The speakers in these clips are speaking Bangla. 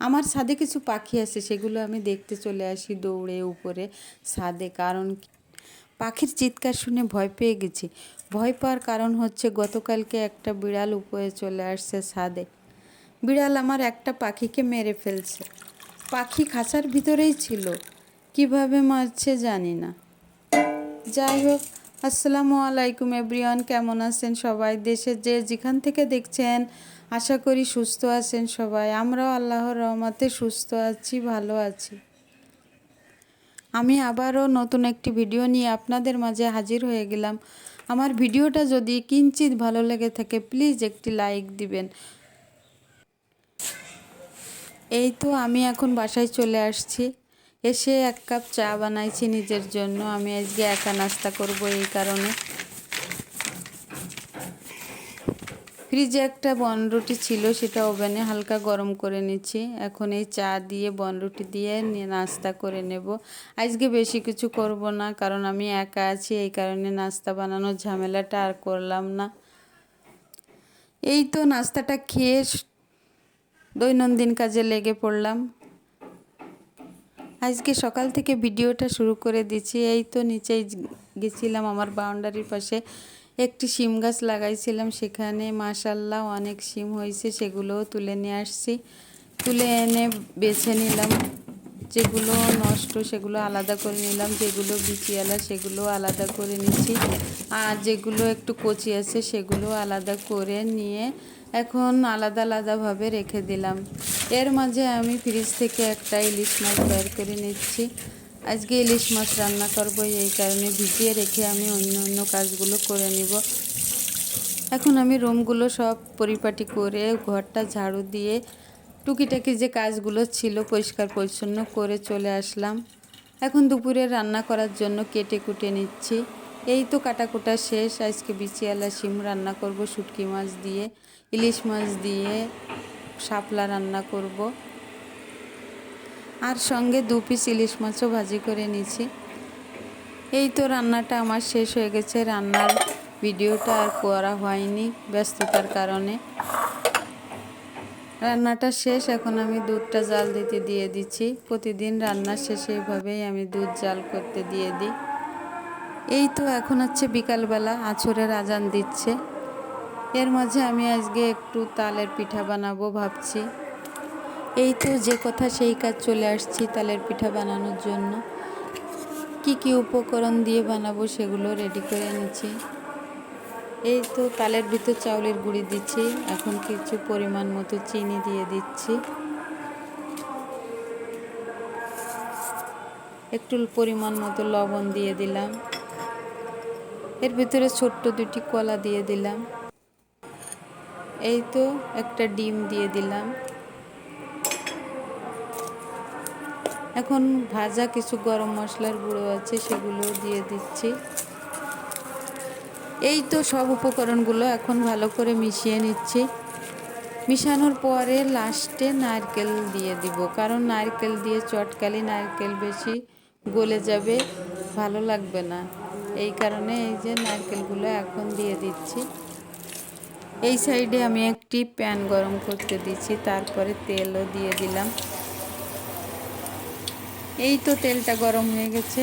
আমার ছাদে কিছু পাখি আছে, সেগুলো আমি দেখতে চলে আসি দৌড়ে উপরে ছাদে, কারণ পাখির চিৎকার শুনে ভয় পেয়ে গেছি। ভয় পাওয়ার কারণ হচ্ছে গতকালকে একটা বিড়াল উপরে চলে আসছে ছাদে। বিড়াল আমার একটা পাখিকে মেরে ফেলছে। পাখি খাঁচার ভিতরেই ছিল। কীভাবে মারছে জানি না। যাই হোক, আসসালামু আলাইকুম এভরিওয়ান, কেমন আছেন সবাই? দেশের যে যেখান থেকে দেখছেন আশা করি সুস্থ আছেন সবাই। আমরাও আল্লাহর রহমতে সুস্থ আছি, ভালো আছি। আমি আবারও নতুন একটি ভিডিও নিয়ে আপনাদের মাঝে হাজির হয়ে গেলাম। আমার ভিডিওটা যদি কিঞ্চিত ভালো লেগে থাকে, প্লিজ একটি লাইক দিবেন। এই তো আমি এখন বাসায় চলে আসছি। এসে এক কাপ চা বানাইছি নিজের জন্য। আমি আজকে একা নাস্তা করব এই কারণে। ফ্রিজে একটা বনরুটি ছিল, সেটা ওভেনে হালকা গরম করে নিচ্ছি। এখন এই চা দিয়ে, বনরুটি দিয়ে নাস্তা করে নেব। আজকে বেশি কিছু করব না, কারণ আমি একা আছি, এই কারণে নাস্তা বানানোর ঝামেলাটা আর করলাম না। এই তো নাস্তাটা খেয়ে দৈনন্দিন কাজে লেগে পড়লাম। আজকে সকাল থেকে ভিডিওটা শুরু করে দিচ্ছি। এই তো নিচেই গেছিলাম আমার বাউন্ডারির পাশে। একটি শিম গাছ লাগাইছিলাম, সেখানে মাশাল্লাহ অনেক শিম হয়েছে সেগুলোও তুলে নিয়ে আসছি। তুলে এনে বেছে নিলাম। যেগুলো নষ্ট, সেগুলো আলাদা করে নিলাম। যেগুলো বিচিয়ালা, সেগুলো আলাদা করে নিচ্ছি। আর যেগুলো একটু কচি আছে, সেগুলো আলাদা করে নিয়ে এখন আলাদা আলাদাভাবে রেখে দিলাম। এর মাঝে আমি ফ্রিজ থেকে একটা ইলিশ মাছ বের করে নিচ্ছি। আজকে ইলিশ মাছ রান্না করব, এই কারণে ভিজিয়ে রেখে আমি অন্য অন্য কাজগুলো করে নিব। এখন আমি রুমগুলো সব পরিপাটি করে ঘরটা ঝাড়ু দিয়ে টুকিটাকি যে কাজগুলো ছিল পরিষ্কার পরিচ্ছন্ন করে চলে আসলাম। এখন দুপুরে রান্না করার জন্য কেটে কুটে নিচ্ছি। এই তো কাটাকুটা শেষ, আজকে বিচিয়ালা শিম রান্না করব, শুটকি মাছ দিয়ে, ইলিশ মাছ দিয়ে, শাপলা রান্না করব। আর সঙ্গে দু পিস ইলিশ মাছও ভাজি করে নিয়েছি। এই তো রান্নাটা আমার শেষ হয়ে গেছে। রান্নার ভিডিওটা আর করা হয়নি ব্যস্ততার কারণে। রান্নাটা শেষ, এখন আমি দুধটা জাল দিতে দিয়ে দিচ্ছি। প্রতিদিন রান্নার শেষে এইভাবেই আমি দুধ জাল করতে দিয়ে দিই। এই তো এখন হচ্ছে বিকালবেলা, আছরের আজান দিচ্ছে। এর মাঝে আমি আজকে একটু তালের পিঠা বানাবো ভাবছি। এই তো যে কথা, সেই কাজ চলে আসছি তালের পিঠা বানানোর জন্য। কি কি উপকরণ দিয়ে বানাবো সেগুলো রেডি করে নিচ্ছি এই তো তালের ভিতর চাউলের গুঁড়ি দিচ্ছি, এখন কিছু পরিমাণ মতো চিনি দিয়ে দিচ্ছি। একটু পরিমাণ মতো লবণ দিয়ে দিলাম। এর ভিতরে ছোট্ট দুটি কলা দিয়ে দিলাম। এই তো একটা ডিম দিয়ে দিলাম। এখন ভাজা কিছু গরম মশলার গুঁড়ো আছে, সেগুলো দিয়ে দিচ্ছি। এই তো সব উপকরণগুলো এখন ভালো করে মিশিয়ে নিচ্ছি। মিশানোর পরে লাস্টে নারকেল দিয়ে দিব, কারণ নারকেল দিয়ে চটকালি নারকেল বেশি গলে যাবে, ভালো লাগবে না। এই কারণে এই যে নারকেলগুলো এখন দিয়ে দিচ্ছি। এই সাইডে আমি একটি প্যান গরম করতে দিচ্ছি, তারপরে তেলও দিয়ে দিলাম। এই তো তেলটা গরম হয়ে গেছে।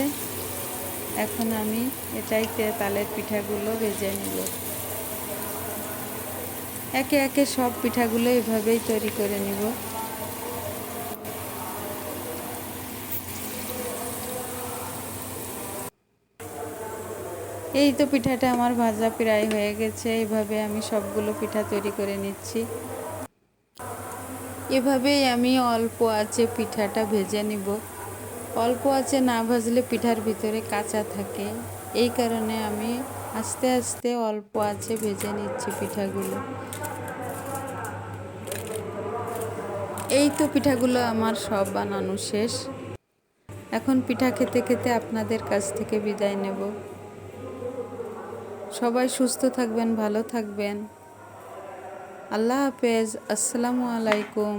এখন আমি এটাই তালের পিঠাগুলো ভেজে নিব। একে একে সব পিঠাগুলো এভাবেই তৈরি করে নিব। এই তো পিঠাটা আমার ভাজা প্রায় হয়ে গেছে। এভাবে আমি সবগুলো পিঠা তৈরি করে নিচ্ছি। এভাবেই আমি অল্প আছে পিঠাটা ভেজে নিব। অল্প আছে না ভাজলে পিঠার ভিতরে কাঁচা থাকে। এই কারণে আমি আস্তে আস্তে অল্প আছে ভেজে নিচ্ছি পিঠাগুলো। এই তো পিঠাগুলো আমার সব বানানো শেষ। এখন পিঠা খেতে খেতে আপনাদের কাছ থেকে বিদায় নেব। সবাই সুস্থ থাকবেন, ভালো থাকবেন। আল্লাহ হাফেজ। আসসালামু আলাইকুম।